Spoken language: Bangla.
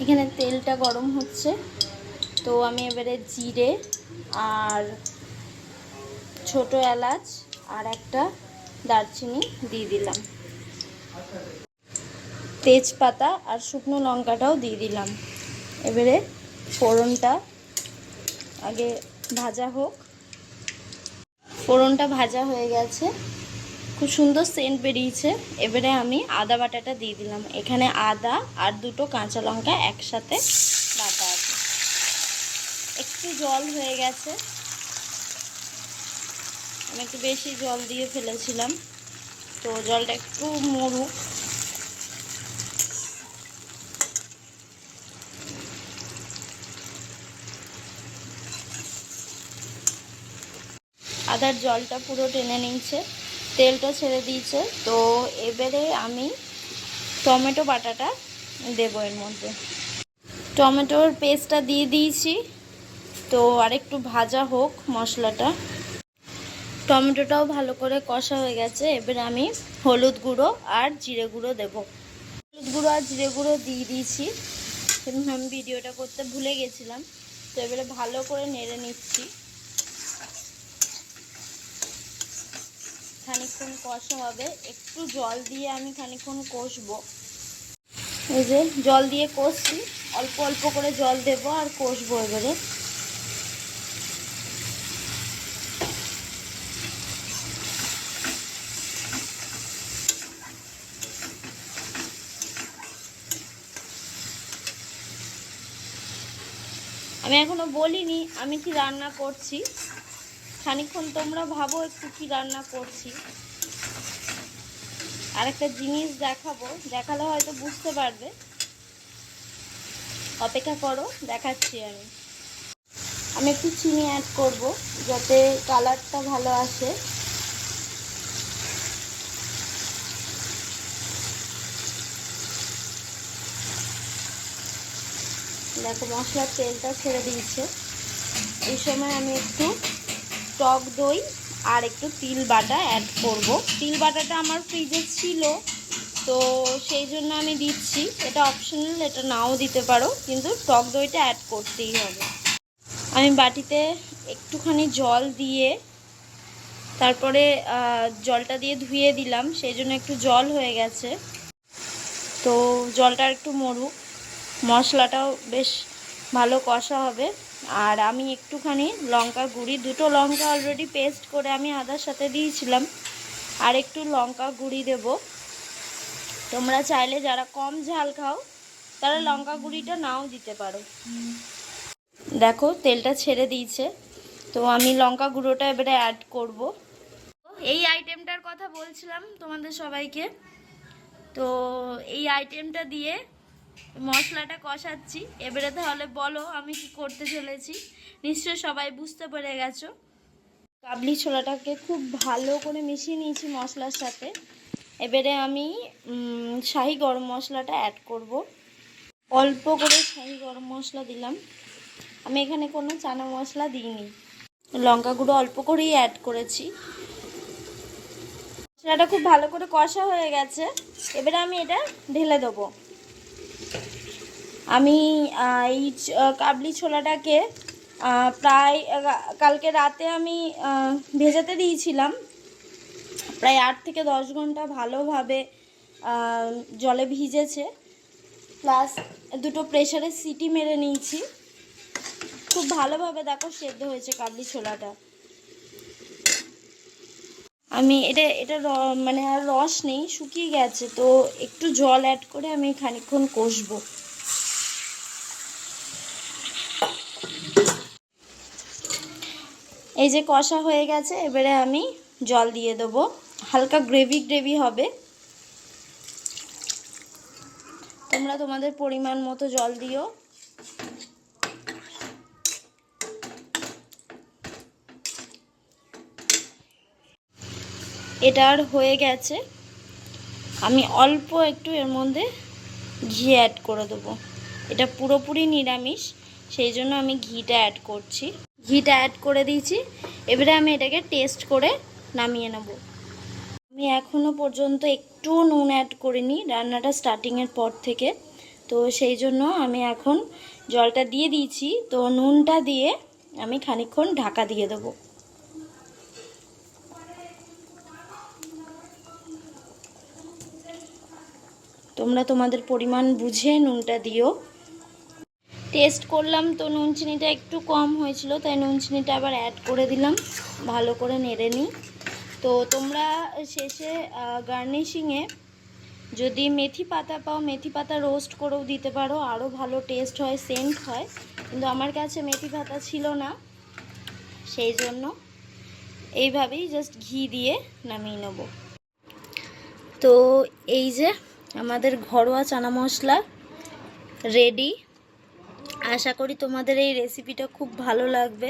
এখানে তেলটা গরম হচ্ছে। তো আমি এবারে জিরে আর ছোট এলাচ আর একটা দারচিনি দিয়ে দিলাম। তেজপাতা আর শুকনো লঙ্কাটাও দিয়ে দিলাম। এবারে ফোড়নটা আগে ভাজা হোক। ফোড়নটা ভাজা হয়ে গেছে। খুব সুন্দর সেন্ট বেরিয়েছে। এবারে আমি আদা বাটাটা দিয়ে দিলাম। এখানে আদা আর দুটো কাঁচা লঙ্কা একসাথে বাটা আছে। একটু জল হয়ে গেছে। আমি একটু বেশি জল দিয়ে ফেলেছিলাম। তো জলটা একটু মরুক। আদার জলটা পুরো টেনে নিয়েছে। তেলটা ছেড়ে দিয়েছে। তো এবারে আমি টমেটো বাটাটা দেবো এর মধ্যে। টমেটোর পেস্টটা দিয়ে দিয়েছি। তো আরেকটু ভাজা হোক মশলাটা। টমেটোটাও ভালো করে কষা হয়ে গেছে। এবারে আমি হলুদ গুঁড়ো আর জিরে গুঁড়ো দেব। হলুদ গুঁড়ো আর জিরে গুঁড়ো দিয়ে দিয়েছি। আমি ভিডিওটা করতে ভুলে গেছিলাম। তো এবারে ভালো করে নেড়ে নিচ্ছি। খানিকক্ষণ কষা হবে। একটু জল দিয়ে আমি খানিকক্ষণ কষবো। এই যে, জল দিয়ে কষছি। অল্প অল্প করে জল দেব আর কষবো এবারে। আমি এখনও বলিনি, আমি কি রান্না করছি? খানিকক্ষণ তোমরা ভাবো একটু কি রান্না করছি। আর একটা জিনিস দেখাবো, দেখালে হয়তো বুঝতে পারবে। অপেক্ষা করো, দেখাচ্ছি আমি। আমি একটু চিনি অ্যাড করব, যাতে কালারটা ভালো আসে। দেখো মশলার তেলটা ছেড়ে দিয়েছে। এই সময় আমি একটু টক দই আর একটু তিল বাটা অ্যাড করব। তিল বাটাটা আমার ফ্রিজে ছিল, তো সেই জন্য আমি দিচ্ছি। এটা অপশনাল এটা নাও দিতে পারো, কিন্তু টক দইটা অ্যাড করতেই হবে। আমি বাটিতে একটুখানি জল দিয়ে, তারপরে জলটা দিয়ে ধুয়ে দিলাম, সেই জন্য একটু জল হয়ে গেছে। তো জলটা একটু মরুক। মশলাটাও বেশ ভালো কষা হবে। আর আমি একটুখানি লঙ্কা গুঁড়ি, দুটো লঙ্কা অলরেডি পেস্ট করে আমি আদার সাথে দিয়েছিলাম। আর একটু লঙ্কা গুঁড়ি দেব। তোমরা চাইলে যারা কম ঝাল খাও, তারা লঙ্কা গুঁড়িটা নাও দিতে পারো। দেখো, তেলটা ছেড়ে দিয়েছে। তো আমি লঙ্কা গুঁড়োটা এবারে অ্যাড করব। এই আইটেমটার কথা বলছিলাম তোমাদের সবাইকে। তো এই আইটেমটা দিয়ে মশলাটা কষাচ্ছি। এবারে তাহলে বলো, আমি কি করতে চলেছি? নিশ্চয় সবাই বুঝতে পেরে গেছো। কাবলি ছোলাটাকে খুব ভালো করে মিশিয়ে নিয়েছি মশলার সাথে। এবারে আমি শাহি গরম মশলাটা অ্যাড করব। অল্প করে শাহি গরম মশলা দিলাম। আমি এখানে কোনো চানা মশলা দিইনি। লঙ্কা গুঁড়ো অল্প করেই অ্যাড করেছি। মশলাটা খুব ভালো করে কষা হয়ে গেছে। এবারে আমি এটা ঢেলে দেবো। আমি এই কাবলি ছোলাটাকে প্রায় কালকে রাতে আমি ভেজাতে দিয়েছিলাম। প্রায় আট থেকে দশ ঘণ্টা ভালোভাবে জলে ভিজেছে। প্লাস দুটো প্রেশারে সিটি মেরে নিয়েছি। খুব ভালোভাবে দেখো সেদ্ধ হয়েছে কাবলি ছোলাটা। আমি, এটা এটা মানে আর রস নেই, শুকিয়ে গেছে। তো একটু জল অ্যাড করে আমি খানিকক্ষণ কষবো। এই যে কষা হয়ে গেছে, এবারে আমি জল দিয়ে দেবো। হালকা গ্রেভি গ্রেভি হবে। তোমরা তোমাদের পরিমাণ মতো জল দিও। এটা আর হয়ে গেছে। আমি অল্প একটু এর মধ্যে ঘি অ্যাড করে দেবো। এটা পুরোপুরি নিরামিষ, সেই জন্য আমি ঘিটা অ্যাড করছি। ঘিটা অ্যাড করে দিয়েছি। এবারে আমি এটাকে টেস্ট করে নামিয়ে নেব। আমি এখনও পর্যন্ত একটু নুন অ্যাড করিনি, রান্নাটা স্টার্টিংয়ের পর থেকে। তো সেই জন্য আমি এখন জলটা দিয়ে দিয়েছি। তো নুনটা দিয়ে আমি খানিকক্ষণ ঢাকা দিয়ে দেবো। তোমরা তোমাদের পরিমাণ বুঝে নুনটা দিও। টেস্ট করলাম তো নুন চিনিটা একটু কম হয়েছিল, তাই নুন চিনিটা আবার অ্যাড করে দিলাম, ভালো করে নেড়ে নিই। তো তোমরা শেষে গার্নিশিংয়ে যদি মেথি পাতা পাও, মেথি পাতা রোস্ট করেও দিতে পারো আরও ভালো টেস্ট হয় সেন্ট হয়। কিন্তু আমার কাছে মেথি পাতা ছিল না, সেই জন্য এইভাবেই জাস্ট ঘি দিয়ে নামিয়ে নেব। তো এই যে আমাদের ঘরোয়া চানা মশলা রেডি আশা করি তোমাদের এই রেসিপিটা খুব ভালো লাগবে।